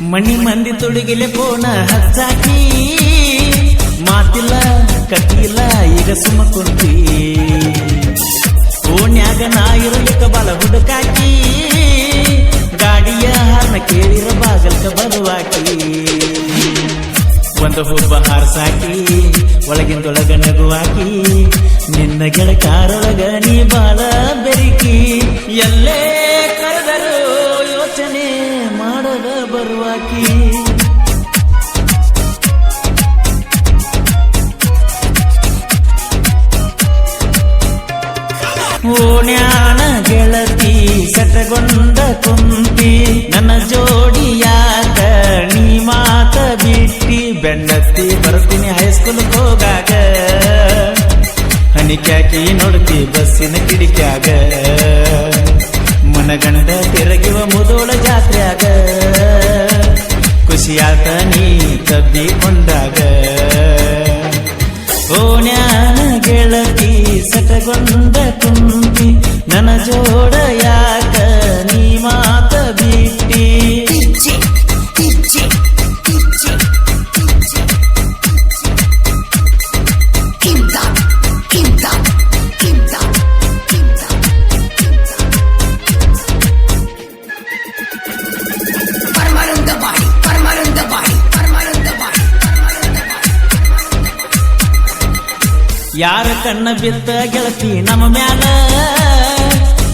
ಮಣಿ ಮಂದಿ ತುಡುಗಿಲೆ ಪೋಣ ಹಚ್ಚಾಕಿ. ಮಾತಿಲ್ಲ ಕಟ್ಟಿಲ್ಲ ಈಗ ಸುಮ್ಮ ಕುಂತಿ. ಓಣ್ಯಾಗ ನಾ ಇರಲಿಕ್ಕ ಹುಡುಕಾಕಿ. ಗಾಡಿಯ ಹಾರ್ನ ಕೇಳಿರ ಬಾಗಲ್ಕ ಬರುವಾಕಿ. ಒಂದು ಹುಬ್ಬ ಹಾರಸಾಕಿ, ಒಳಗಿಂದೊಳಗ ನಗುವಾಕಿ. ನಿನ್ನ ಗೆಳಕಾರೊಳಗ ನೀ ಬಾಳ ಬೆರಿಕಿ. ಎಲ್ಲೇ ಮಾಡದ ಬರುವಾಕಿ ಓಣ್ಯಾಣ ಗೆಳತಿ ಸಟಗೊಂಡ ಕುಂತಿ, ನನ್ನ ಜೋಡಿಯಾಕ ನೀ ಮಾತ ಬಿಟ್ಟಿ? ಬೆನ್ನತ್ತಿ ಬರ್ತೀನಿ ಹೈಸ್ಕೂಲ್ ಹೋಗಾಗ. ಹನಿಕ್ಯಾಕಿ ನೋಡ್ತಿ ಬಸ್ಸಿನ ಕಿಡಿಕ್ಯಾಗ. ಮನಗಂಡ ತಿರುಗಿವ ಮುದೋಳ ಜಾತ್ರ್ಯಾಗ. ಖುಷಿಯಾತ ನೀ ತಬ್ಬಿಕೊಂಡಾಗ ಓಣ್ಯಾನ ಗೆಳತಿ ಸಟಗೊಂಡ ತುಂಬಿ ನನ ಜೋಡ ಯಾಕ ಯಾರ ಕಣ್ಣ ಬಿದ್ದ ಗೆಳತಿ ನಮ್ಮ ಮ್ಯಾಲ?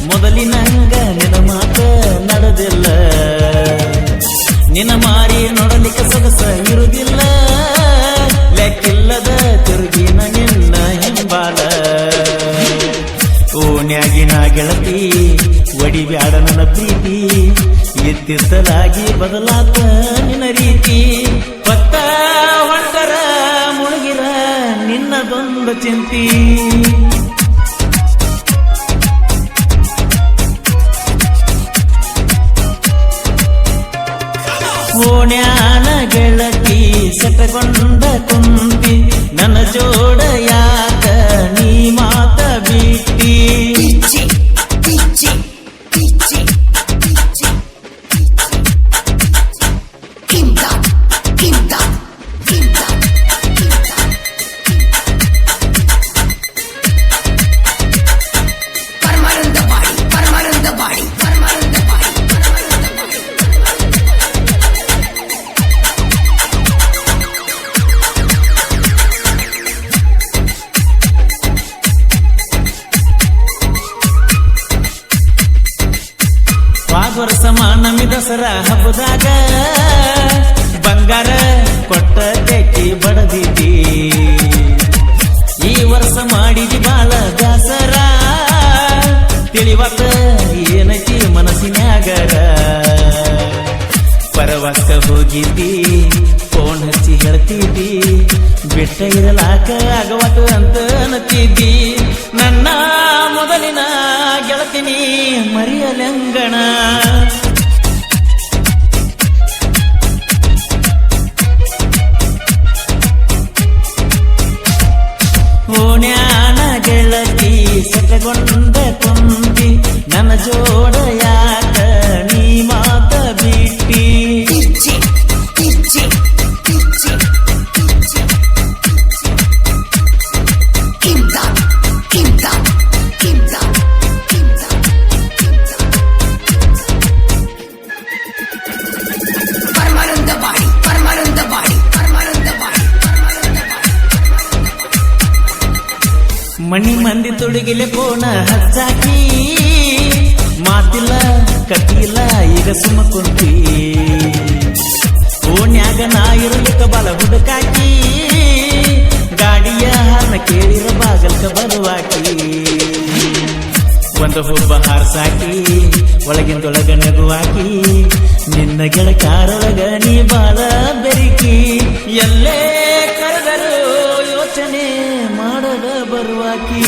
ಮೊದಲಿನಂಗ ನಿನ ಮಾತ ನಡೆದಿಲ್ಲ. ನಿನ್ನ ಮಾರಿ ನೋಡಲಿಕ್ಕೆ ಸೊಗಸ ಇರುವುದಿಲ್ಲ. ಲೆಕ್ಕಿಲ್ಲದ ತಿರುಗಿನ ನಿನ್ನ ಹಿಂಬಾಲ. ಓಣ್ಯಾಗಿನ ಗೆಳತಿ ಒಡಿಬ್ಯಾಡ ನನ್ನ ಪ್ರೀತಿ ಎತ್ತಿಸಲಾಗಿ ಬದಲಾತ ನಿನ್ನ ರೀತಿ. ನಿನ್ನದೊಂದು ಚಿಂತಿ. ವರ್ಷ ನಮಿ ದಸರಾ ಹಬ್ಬದಾಗ ಬಂಗಾರ ಕೊಟ್ಟ ತೆಕ್ಕಿ ಬಡದಿದ್ದಿ ಈ ವರ್ಷ ಮಾಡಿದಿ ಬಾಳ ದಾಸರ. ತಿಳಿವತ್ತ ಏನೈತಿ ಮನಸ್ಸಿನಾಗರ ಪರವಕ್ಕ ಹೋಗಿದ್ದಿ ಫೋನ್ ಹಚ್ಚಿ ಹೇಳ್ತಿದ್ದಿ, ಬಿಟ್ಟ ಇರಲಾಕ ಆಗವತ್ತು ಅಂತ ಅನ್ನತಿದ್ದಿ. ಮರಿಯಲಂಗಣ. ಓಣ್ಯಾನ ಗೆಳತಿ ಸೆಟಗೊಂಡ ಹಚ್ಚಾಕಿ ಮಾತಿಲ್ಲ ಕಟ್ಟಿಲ್ಲ ಈಗ ಸುಮ್ಮ ಕುಂತಿ. ಓಣ್ಯಾಗ ನಾ ಇರಲಿಕ್ಕ ಬಲ ಹುಡುಕಾಕಿ, ಗಾಡಿಯ ಹಾರ್ನ ಕೇಳಿರ ಬಾಗಲ್ಕ ಬರುವಾಕಿ. ಒಂದು ಹುಬ್ಬ ಹಾರಸಾಕಿ, ಒಳಗಿಂದೊಳಗ ನಗುವಾಕಿ, ನಿನ್ನ ಗೆಳಕಾರೊಳಗ ನೀ ಬಾಳ ಬೆರಿಕಿ. ಎಲ್ಲೇ ಕರೆದರು ಯೋಚನೆ ಮಾಡದ ಬರುವಾಕಿ.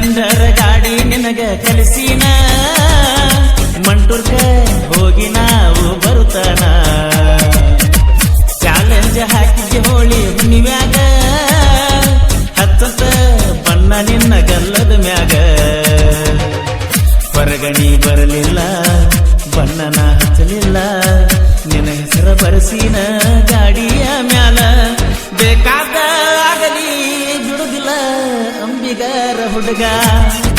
ಕಂಡರ ಗಾಡಿ ನಿನಗೆ ಕಲಿಸಿನ. ಮಂಟೂರ್ಕ ಹೋಗಿ ನಾವು ಬರುತ್ತಾನ. ಚಾಲೆಂಜ್ ಹಾಕಿಗೆ ಹೋಳಿ ಹುಣ್ಣಿಮ್ಯಾಗ. ಹತ್ತತ್ತ ಬಣ್ಣ ನಿನ್ನ ಗಲ್ಲದ ಮ್ಯಾಗ. ಹೊರಗಣಿ ಬರಲಿಲ್ಲ, ಬಣ್ಣನ ಹಚ್ಚಲಿಲ್ಲ, ನಿನ್ನ ಹೆಸರ ಬರಸಿನ. amiga.